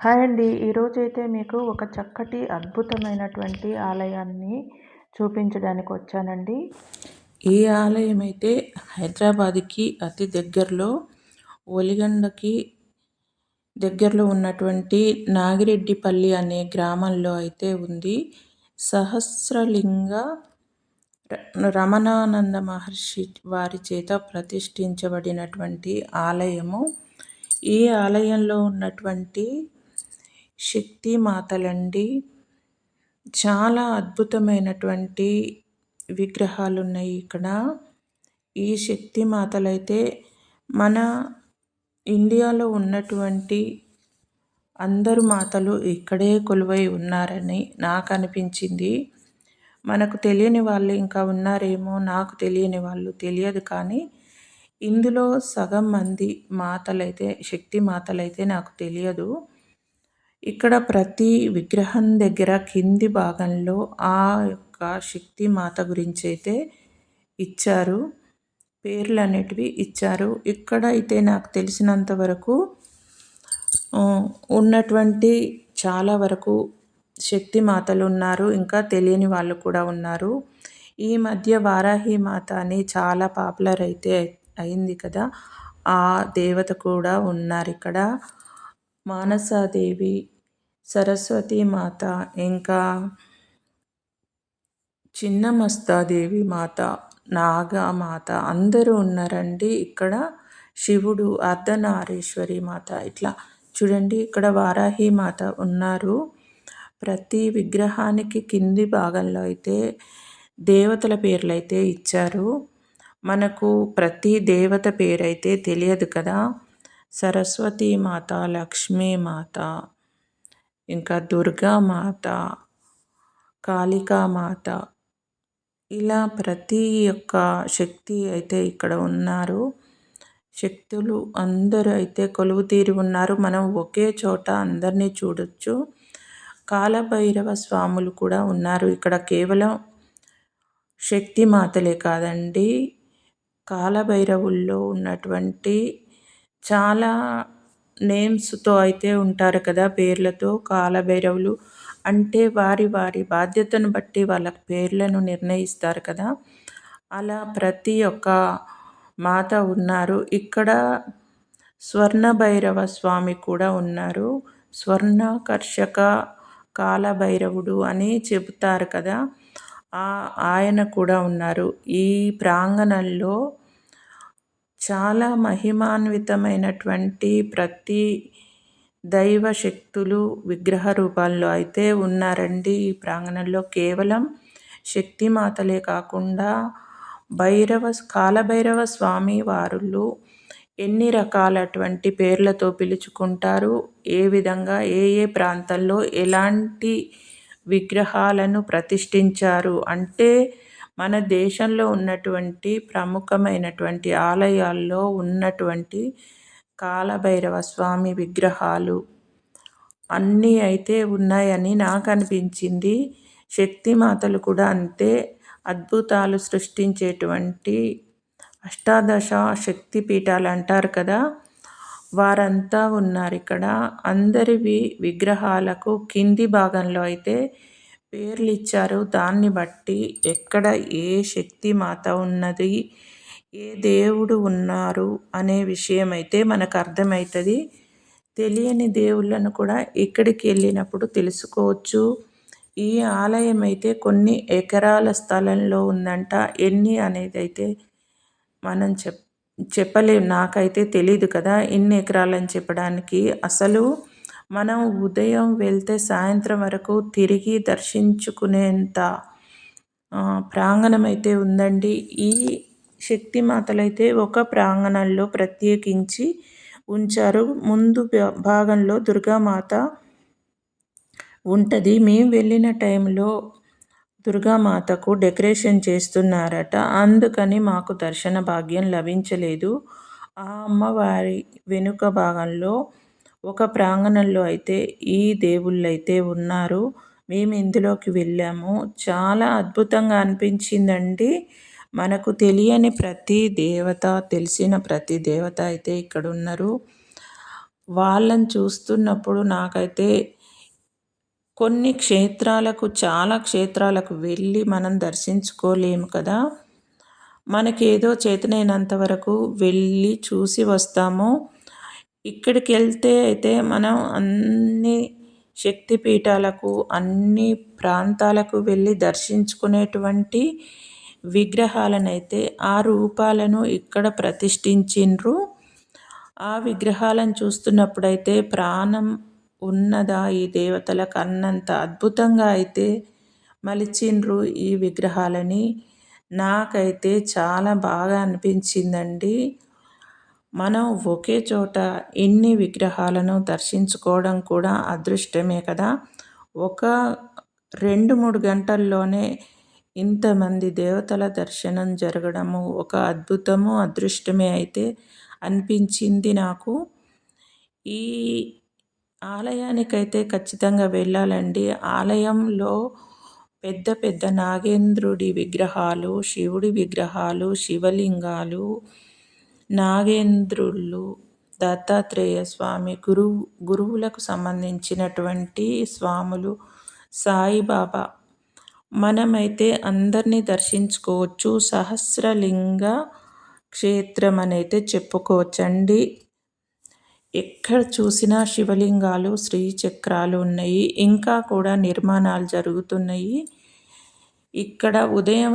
Hi అండి. ఈరోజైతే మీకు ఒక చక్కటి అద్భుతమైనటువంటి ఆలయాన్ని చూపించడానికి వచ్చానండి. ఈ ఆలయం అయితే హైదరాబాద్కి అతి దగ్గరలో ఒలిగండకి దగ్గరలో ఉన్నటువంటి నాగిరెడ్డిపల్లి అనే గ్రామంలో అయితే ఉంది. సహస్రలింగ రమణానంద మహర్షి వారి చేత ప్రతిష్ఠించబడినటువంటి ఆలయము. ఈ ఆలయంలో ఉన్నటువంటి శక్తి మాతలండి. చాలా అద్భుతమైనటువంటి విగ్రహాలు ఉన్నాయి ఇక్కడ. ఈ శక్తి మాతలైతే మన ఇండియాలో ఉన్నటువంటి అందరు మాతలు ఇక్కడే కొలువై ఉన్నారని నాకు అనిపించింది మనకు తెలియని వాళ్ళు ఇంకా ఉన్నారేమో నాకు తెలియని వాళ్ళు తెలియదు కానీ ఇందులో సగం మంది మాతలైతే శక్తి మాతలైతే నాకు తెలియదు. ఇక్కడ ప్రతి విగ్రహం దగ్గర కింది భాగంలో ఆ యొక్క శక్తి మాత గురించి అయితే ఇచ్చారు. పేర్లు అనేటివి ఇచ్చారు. ఇక్కడ అయితే నాకు తెలిసినంత వరకు ఉన్నటువంటి చాలా వరకు శక్తి మాతలు ఉన్నారు. ఇంకా తెలియని వాళ్ళు కూడా ఉన్నారు. ఈ మధ్య వారాహి మాత అని చాలా పాపులర్ అయితే అయింది కదా. ఆ దేవత కూడా ఉన్నారు ఇక్కడ. మానసాదేవి సరస్వతి మాత ఇంకా చిన్న మస్తాదేవి మాత నాగమాత అందరూ ఉన్నారండి. ఇక్కడ శివుడు అర్ధనారీశ్వరి మాత ఇట్లా. చూడండి ఇక్కడ వారాహి మాత ఉన్నారు. ప్రతి విగ్రహానికి కింది భాగంలో అయితే దేవతల పేర్లు అయితే ఇచ్చారు. మనకు ప్రతి దేవత పేరైతే తెలియదు కదా. సరస్వతి మాత లక్ష్మీ మాత ఇంకా దుర్గామాత కాళికామాత ఇలా ప్రతి ఒక్క శక్తి అయితే ఇక్కడ ఉన్నారు. శక్తులు అందరూ అయితే కొలువు తీరి ఉన్నారు. మనం ఒకే చోట అందరినీ చూడొచ్చు. కాలభైరవ స్వాములు కూడా ఉన్నారు. ఇక్కడ కేవలం శక్తి మాతలే కాదండి. కాలభైరవుల్లో ఉన్నటువంటి చాలా నేమ్స్తో అయితే ఉంటారు కదా పేర్లతో కాలభైరవులు. అంటే వారి వారి బాధ్యతను బట్టి వాళ్ళ పేర్లను నిర్ణయిస్తారు కదా. అలా ప్రతి ఒక్క మాత ఉన్నారు. ఇక్కడ స్వర్ణ భైరవ స్వామి కూడా ఉన్నారు. స్వర్ణకర్షక కాలభైరవుడు అని చెబుతారు కదా. ఆయన కూడా ఉన్నారు. ఈ ప్రాంగణంలో చాలా మహిమాన్వితమైనటువంటి ప్రతి దైవ శక్తులు విగ్రహ రూపాల్లో అయితే ఉన్నారండి ఈ ప్రాంగణంలో. కేవలం శక్తిమాతలే కాకుండా భైరవ కాలభైరవ స్వామి వారులు ఎన్ని రకాలటువంటి పేర్లతో పిలుచుకుంటారు ఏ విధంగా ఏ ఏ ప్రాంతాల్లో ఎలాంటి విగ్రహాలను ప్రతిష్ఠించారు అంటే మన దేశంలో ఉన్నటువంటి ప్రముఖమైనటువంటి ఆలయాల్లో ఉన్నటువంటి కాలభైరవ స్వామి విగ్రహాలు అన్నీ అయితే ఉన్నాయని నాకు అనిపించింది శక్తిమాతలు కూడా అంతే అద్భుతాలు సృష్టించేటువంటి అష్టాదశ శక్తి పీఠాలు అంటారు కదా. వారంతా ఉన్నారు ఇక్కడ. అందరివి విగ్రహాలకు కింది భాగంలో అయితే పేర్లు ఇచ్చారు దాన్ని బట్టి ఎక్కడ ఏ శక్తి మాత ఉన్నది ఏ దేవుడు ఉన్నారు అనే విషయం అయితే మనకు అర్థమవుతుంది తెలియని దేవుళ్ళను కూడా ఇక్కడికి వెళ్ళినప్పుడు తెలుసుకోవచ్చు. ఈ ఆలయం అయితే కొన్ని ఎకరాల స్థలంలో ఉందంట. ఎన్ని అనేది అయితే మనం చెప్ చెప్పలేము నాకైతే తెలియదు కదా. ఎన్ని ఎకరాలని చెప్పడానికి. అసలు మనం ఉదయం వెళ్తే సాయంత్రం వరకు తిరిగి దర్శించుకునేంత ప్రాంగణం అయితే ఉందండి. ఈ శక్తిమాతలైతే ఒక ప్రాంగణంలో ప్రత్యేకించి ఉంచారు. ముందు భాగంలో దుర్గామాత ఉంటుంది. మేము వెళ్ళిన టైంలో దుర్గామాతకు డెకరేషన్ చేస్తున్నారట. అందుకని మాకు దర్శన భాగ్యం లభించలేదు. ఆ అమ్మవారి వెనుక భాగంలో ఒక ప్రాంగణంలో అయితే ఈ దేవుళ్ళు అయితే ఉన్నారు. మేము ఇందులోకి వెళ్ళాము. చాలా అద్భుతంగా అనిపించిందండి. మనకు తెలియని ప్రతి దేవత తెలిసిన ప్రతి దేవత అయితే ఇక్కడ ఉన్నారు వాళ్ళని చూస్తున్నప్పుడు నాకైతే కొన్ని క్షేత్రాలకు చాలా క్షేత్రాలకు వెళ్ళి మనం దర్శించుకోలేము కదా. మనకి ఏదో చేతనైనంత వరకు వెళ్ళి చూసి వస్తాము. ఇక్కడికి వెళ్తే అయితే మనం అన్ని శక్తిపీఠాలకు అన్ని ప్రాంతాలకు వెళ్ళి దర్శించుకునేటువంటి విగ్రహాలనైతే ఆ రూపాలను ఇక్కడ ప్రతిష్ఠించిండ్రు. ఆ విగ్రహాలను చూస్తున్నప్పుడైతే ప్రాణం ఉన్నదా ఈ దేవతలకు అన్నంత అద్భుతంగా అయితే మలిచిండ్రు ఈ విగ్రహాలని. నాకైతే చాలా బాగా అనిపించిందండి. మనం ఒకే చోట ఎన్ని విగ్రహాలను దర్శించుకోవడం కూడా అదృష్టమే కదా. ఒక రెండు మూడు గంటల్లోనే ఇంతమంది దేవతల దర్శనం జరగడము ఒక అద్భుతము అదృష్టమే అయితే అనిపించింది నాకు. ఈ ఆలయానికైతే ఖచ్చితంగా వెళ్ళాలండి. ఆలయంలో పెద్ద పెద్ద నాగేంద్రుడి విగ్రహాలు శివుడి విగ్రహాలు శివలింగాలు నాగేంద్రులు దత్తాత్రేయ స్వామి గురువు గురువులకు సంబంధించినటువంటి స్వాములు సాయిబాబా. మనమైతే అందరినీ దర్శించుకోవచ్చు. సహస్రలింగ క్షేత్రం అని అయితే చెప్పుకోవచ్చండి. ఎక్కడ చూసినా శివలింగాలు శ్రీచక్రాలు ఉన్నాయి. ఇంకా కూడా నిర్మాణాలు జరుగుతున్నాయి. ఇక్కడ ఉదయం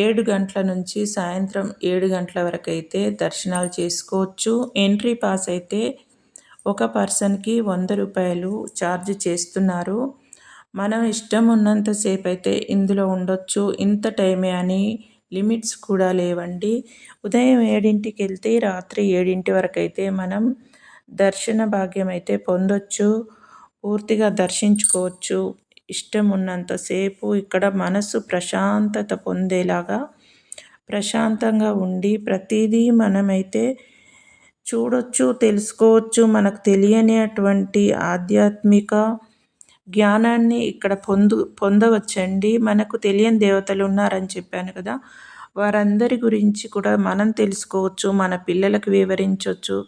ఏడు గంటల నుంచి సాయంత్రం ఏడు గంటల వరకు అయితే దర్శనాలు చేసుకోవచ్చు. ఎంట్రీ పాస్ అయితే ఒక పర్సన్కి వంద రూపాయలు ఛార్జ్ చేస్తున్నారు. మనం ఇష్టం ఉన్నంతసేపు అయితే ఇందులో ఉండొచ్చు. ఇంత టైమే అని లిమిట్స్ కూడా లేవండి. ఉదయం ఏడింటికి వెళ్తే రాత్రి ఏడింటి వరకు అయితే మనం దర్శన భాగ్యం అయితే పొందొచ్చు. పూర్తిగా దర్శించుకోవచ్చు. ఇష్టం ఉన్నంతసేపు ఇక్కడ మనసు ప్రశాంతత పొందేలాగా ప్రశాంతంగా ఉండి ప్రతిదీ మనమైతే చూడొచ్చు తెలుసుకోవచ్చు మనకు తెలియనిటువంటి ఆధ్యాత్మిక జ్ఞానాన్ని ఇక్కడ పొందు పొందవచ్చండి. మనకు తెలియని దేవతలు ఉన్నారని చెప్పాను కదా. వారందరి గురించి కూడా మనం తెలుసుకోవచ్చు మన పిల్లలకు వివరించవచ్చు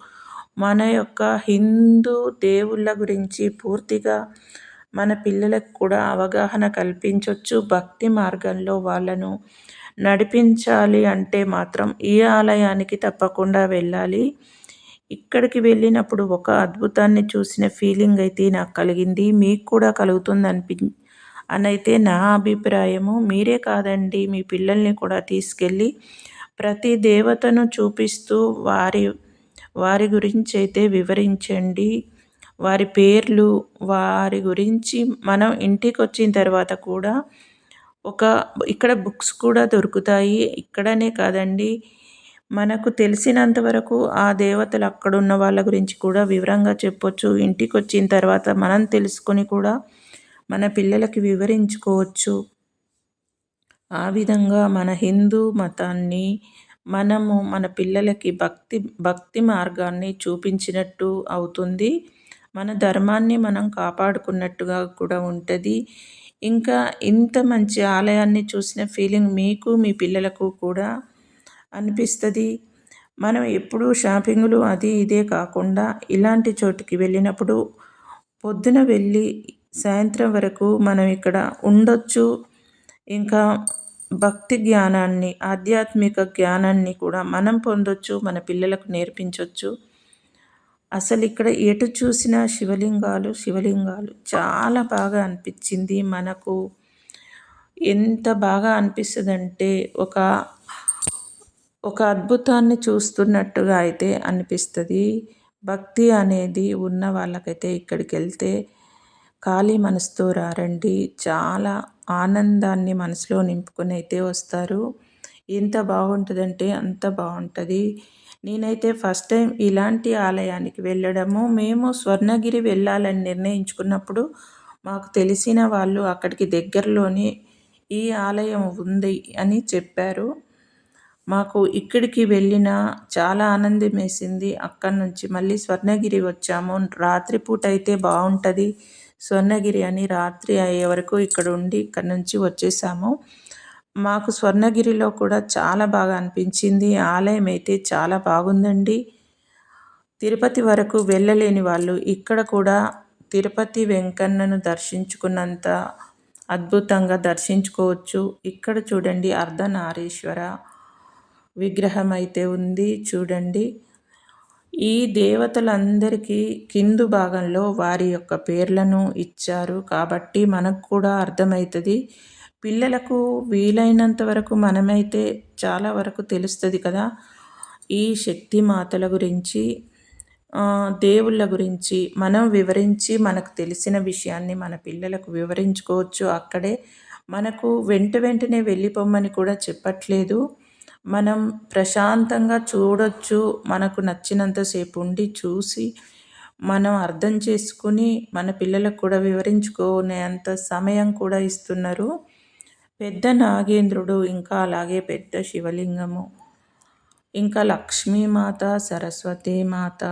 మన యొక్క హిందూ దేవుళ్ళ గురించి పూర్తిగా మన పిల్లలకు కూడా అవగాహన కల్పించవచ్చు భక్తి మార్గంలో వాళ్ళను నడిపించాలి అంటే మాత్రం ఈ ఆలయానికి తప్పకుండా వెళ్ళాలి. ఇక్కడికి వెళ్ళినప్పుడు ఒక అద్భుతాన్ని చూసిన ఫీలింగ్ అయితే నాకు కలిగింది. మీకు కూడా కలుగుతుంది అనిపి అని అయితే నా అభిప్రాయము. మీరే కాదండి మీ పిల్లల్ని కూడా తీసుకెళ్ళి ప్రతి దేవతను చూపిస్తూ వారి వారి గురించి అయితే వివరించండి. వారి పేర్లు వారి గురించి మనం ఇంటికి వచ్చిన తర్వాత కూడా ఒక ఇక్కడ బుక్స్ కూడా దొరుకుతాయి. ఇక్కడనే కాదండి. మనకు తెలిసినంత వరకు ఆ దేవతలు అక్కడ ఉన్న వాళ్ళ గురించి కూడా వివరంగా చెప్పొచ్చు. ఇంటికి వచ్చిన తర్వాత మనం తెలుసుకొని కూడా మన పిల్లలకి వివరించుకోవచ్చు. ఆ విధంగా మన హిందూ మతాన్ని మనము మన పిల్లలకి భక్తి భక్తి మార్గాన్ని చూపించినట్టు అవుతుంది. మన ధర్మాన్ని మనం కాపాడుకున్నట్టుగా కూడా ఉంటుంది. ఇంకా ఇంత మంచి ఆలయాన్ని చూసిన ఫీలింగ్ మీకు మీ పిల్లలకు కూడా అనిపిస్తుంది. మనం ఎప్పుడూ షాపింగ్లు అది ఇదే కాకుండా ఇలాంటి చోటుకి వెళ్ళినప్పుడు పొద్దున వెళ్ళి సాయంత్రం వరకు మనం ఇక్కడ ఉండొచ్చు. ఇంకా భక్తి జ్ఞానాన్ని ఆధ్యాత్మిక జ్ఞానాన్ని కూడా మనం పొందొచ్చు మన పిల్లలకు నేర్పించవచ్చు అసలు ఇక్కడ ఎటు చూసినా శివలింగాలు శివలింగాలు. చాలా బాగా అనిపించింది మనకు. ఎంత బాగా అనిపిస్తుందంటే ఒక ఒక అద్భుతాన్ని చూస్తున్నట్టుగా అయితే అనిపిస్తుంది. భక్తి అనేది ఉన్న వాళ్ళకైతే ఇక్కడికి వెళ్తే ఖాళీ మనసుతో రారండి. చాలా ఆనందాన్ని మనసులో నింపుకొని అయితే వస్తారు. ఎంత బాగుంటుందంటే అంత బాగుంటుంది. నేనైతే ఫస్ట్ టైం ఇలాంటి ఆలయానికి వెళ్ళడము. మేము స్వర్ణగిరి వెళ్ళాలని నిర్ణయించుకున్నప్పుడు మాకు తెలిసిన వాళ్ళు అక్కడికి దగ్గరలోనే ఈ ఆలయం ఉంది అని చెప్పారు. మాకు ఇక్కడికి వెళ్ళిన చాలా ఆనందం వేసింది. అక్కడి నుంచి మళ్ళీ స్వర్ణగిరి వచ్చాము. రాత్రిపూట అయితే బాగుంటుంది. స్వర్ణగిరి అని రాత్రి అయ్యే వరకు ఇక్కడ ఉండి ఇక్కడ నుంచి వచ్చేసాము. మాకు స్వర్ణగిరిలో కూడా చాలా బాగా అనిపించింది. ఆలయం అయితే చాలా బాగుందండి. తిరుపతి వరకు వెళ్ళలేని వాళ్ళు ఇక్కడ కూడా తిరుపతి వెంకన్నను దర్శించుకున్నంత అద్భుతంగా దర్శించుకోవచ్చు. ఇక్కడ చూడండి అర్ధనారీశ్వర విగ్రహం అయితే ఉంది చూడండి. ఈ దేవతలందరికీ కిందు భాగంలో వారి యొక్క పేర్లను ఇచ్చారు కాబట్టి మనకు కూడా అర్థమవుతుంది. పిల్లలకు వీలైనంత వరకు మనమైతే చాలా వరకు తెలుస్తుంది కదా. ఈ శక్తి మాతల గురించి దేవుళ్ళ గురించి మనం వివరించి మనకు తెలిసిన విషయాన్ని మన పిల్లలకు వివరించుకోవచ్చు. అక్కడే మనకు వెంట వెంటనే వెళ్ళిపోమ్మని కూడా చెప్పట్లేదు. మనం ప్రశాంతంగా చూడొచ్చు మనకు నచ్చినంతసేపు ఉండి చూసి మనం అర్థం చేసుకుని మన పిల్లలకు కూడా వివరించుకునే అంత సమయం కూడా ఇస్తున్నారు. పెద్ద నాగేంద్రుడు ఇంకా అలాగే పెద్ద శివలింగము. ఇంకా లక్ష్మీమాత సరస్వతీమాత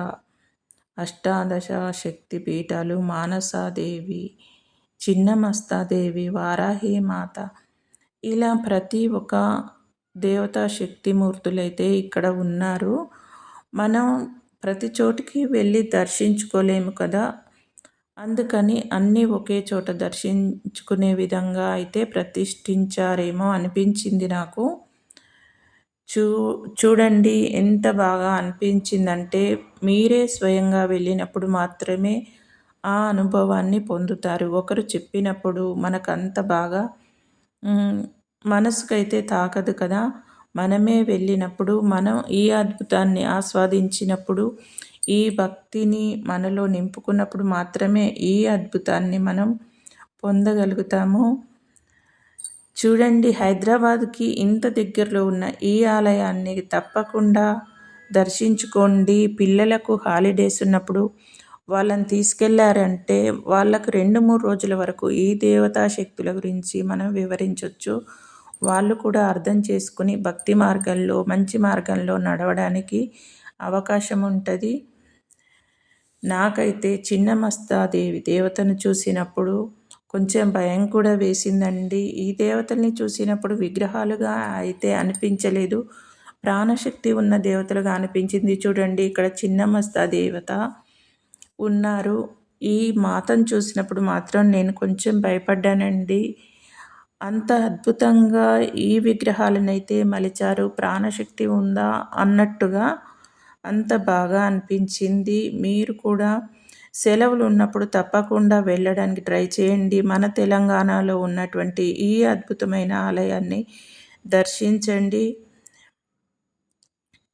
అష్టాదశ శక్తి పీఠాలు మానసాదేవి చిన్నమస్తాదేవి వారాహి మాత ఇలా ప్రతి ఒక్క దేవతా శక్తిమూర్తులైతే ఇక్కడ ఉన్నారు. మనం ప్రతి చోటికి వెళ్ళి దర్శించుకోలేము కదా. అందుకని అన్నీ ఒకే చోట దర్శించుకునే విధంగా అయితే ప్రతిష్ఠించారేమో అనిపించింది నాకు. చూ చూడండి ఎంత బాగా అనిపించిందంటే మీరే స్వయంగా వెళ్ళినప్పుడు మాత్రమే ఆ అనుభవాన్ని పొందుతారు. ఒకరు చెప్పినప్పుడు మనకు అంత బాగా మనసుకైతే తాకదు కదా. మనమే వెళ్ళినప్పుడు మనం ఈ అద్భుతాన్ని ఆస్వాదించినప్పుడు ఈ భక్తిని మనలో నింపుకున్నప్పుడు మాత్రమే ఈ అద్భుతాన్ని మనం పొందగలుగుతాము. చూడండి హైదరాబాద్కి ఇంత దగ్గరలో ఉన్న ఈ ఆలయాన్ని తప్పకుండా దర్శించుకోండి. పిల్లలకు హాలిడేస్ ఉన్నప్పుడు వాళ్ళని తీసుకెళ్ళారంటే వాళ్ళకు రెండు మూడు రోజుల వరకు ఈ దేవతా శక్తుల గురించి మనం వివరించవచ్చు వాళ్ళు కూడా అర్థం చేసుకుని భక్తి మార్గంలో మంచి మార్గంలో నడవడానికి అవకాశం ఉంటుంది. నాకైతే చిన్నమస్తాదేవి దేవతను చూసినప్పుడు కొంచెం భయం కూడా వేసిందండి. ఈ దేవతల్ని చూసినప్పుడు విగ్రహాలుగా అయితే అనిపించలేదు. ప్రాణశక్తి ఉన్న దేవతలుగా అనిపించింది. చూడండి ఇక్కడ చిన్నమస్తా దేవత ఉన్నారు. ఈ మాతను చూసినప్పుడు మాత్రం నేను కొంచెం భయపడ్డానండి. అంత అద్భుతంగా ఈ విగ్రహాలనైతే మలిచారు. ప్రాణశక్తి ఉందా అన్నట్టుగా అంత బాగా అనిపించింది. మీరు కూడా సెలవులు ఉన్నప్పుడు తప్పకుండా వెళ్ళడానికి ట్రై చేయండి. మన తెలంగాణలో ఉన్నటువంటి ఈ అద్భుతమైన ఆలయాన్ని దర్శించండి.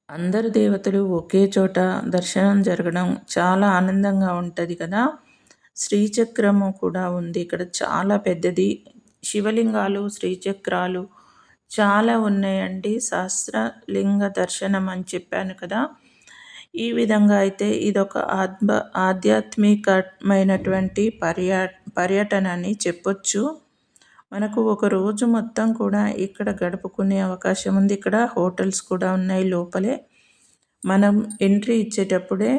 అందరు దేవతలు ఒకే చోట దర్శనం జరగడం చాలా ఆనందంగా ఉంటుంది కదా. శ్రీచక్రము కూడా ఉంది. ఇక్కడ చాలా పెద్దది. శివలింగాలు శ్రీచక్రాలు చాలా ఉన్నాయండి. సహస్రలింగ దర్శనం అని చెప్పాను కదా. ఈ విధంగా అయితే ఇదొక ఆత్మ ఆధ్యాత్మికమైనటువంటి పర్యా పర్యటన అని చెప్పొచ్చు. మనకు ఒక రోజు మొత్తం కూడా ఇక్కడ గడుపుకునే అవకాశం ఉంది. ఇక్కడ హోటల్స్ కూడా ఉన్నాయి లోపలే. మనం ఎంట్రీ ఇచ్చేటప్పుడే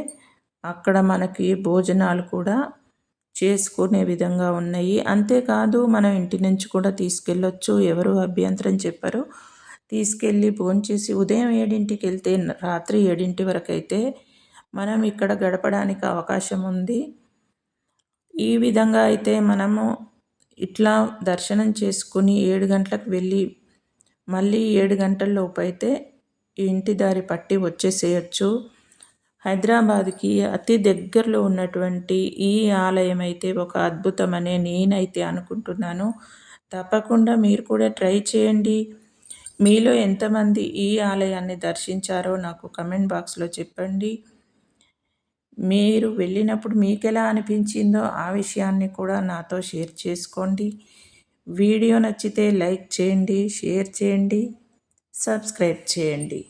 అక్కడ మనకి భోజనాలు కూడా చేసుకునే విధంగా ఉన్నాయి. అంతేకాదు మనం ఇంటి నుంచి కూడా తీసుకెళ్ళొచ్చు. ఎవరు అభ్యంతరం చెప్పరు. తీసుకెళ్ళి భోంచేసి ఉదయం ఏడింటికి వెళ్తే రాత్రి ఏడింటి వరకు అయితే మనం ఇక్కడ గడపడానికి అవకాశం ఉంది. ఈ విధంగా అయితే మనము ఇట్లా దర్శనం చేసుకుని ఏడు గంటలకు వెళ్ళి మళ్ళీ ఏడు గంటల లోపు అయితే ఇంటి దారి పట్టి వచ్చేసేయచ్చు. హైదరాబాద్కి అతి దగ్గరలో ఉన్నటువంటి ఈ ఆలయం అయితే ఒక అద్భుతమనే నేనైతే అనుకుంటున్నాను. తప్పకుండా మీరు కూడా ట్రై చేయండి. మీలో ఎంతమంది ఈ ఆలయాన్ని దర్శించారో నాకు కమెంట్ బాక్స్లో చెప్పండి. మీరు వెళ్ళినప్పుడు మీకు ఎలా అనిపించిందో ఆ విషయాన్ని కూడా నాతో షేర్ చేసుకోండి. వీడియో నచ్చితే లైక్ చేయండి షేర్ చేయండి సబ్స్క్రైబ్ చేయండి.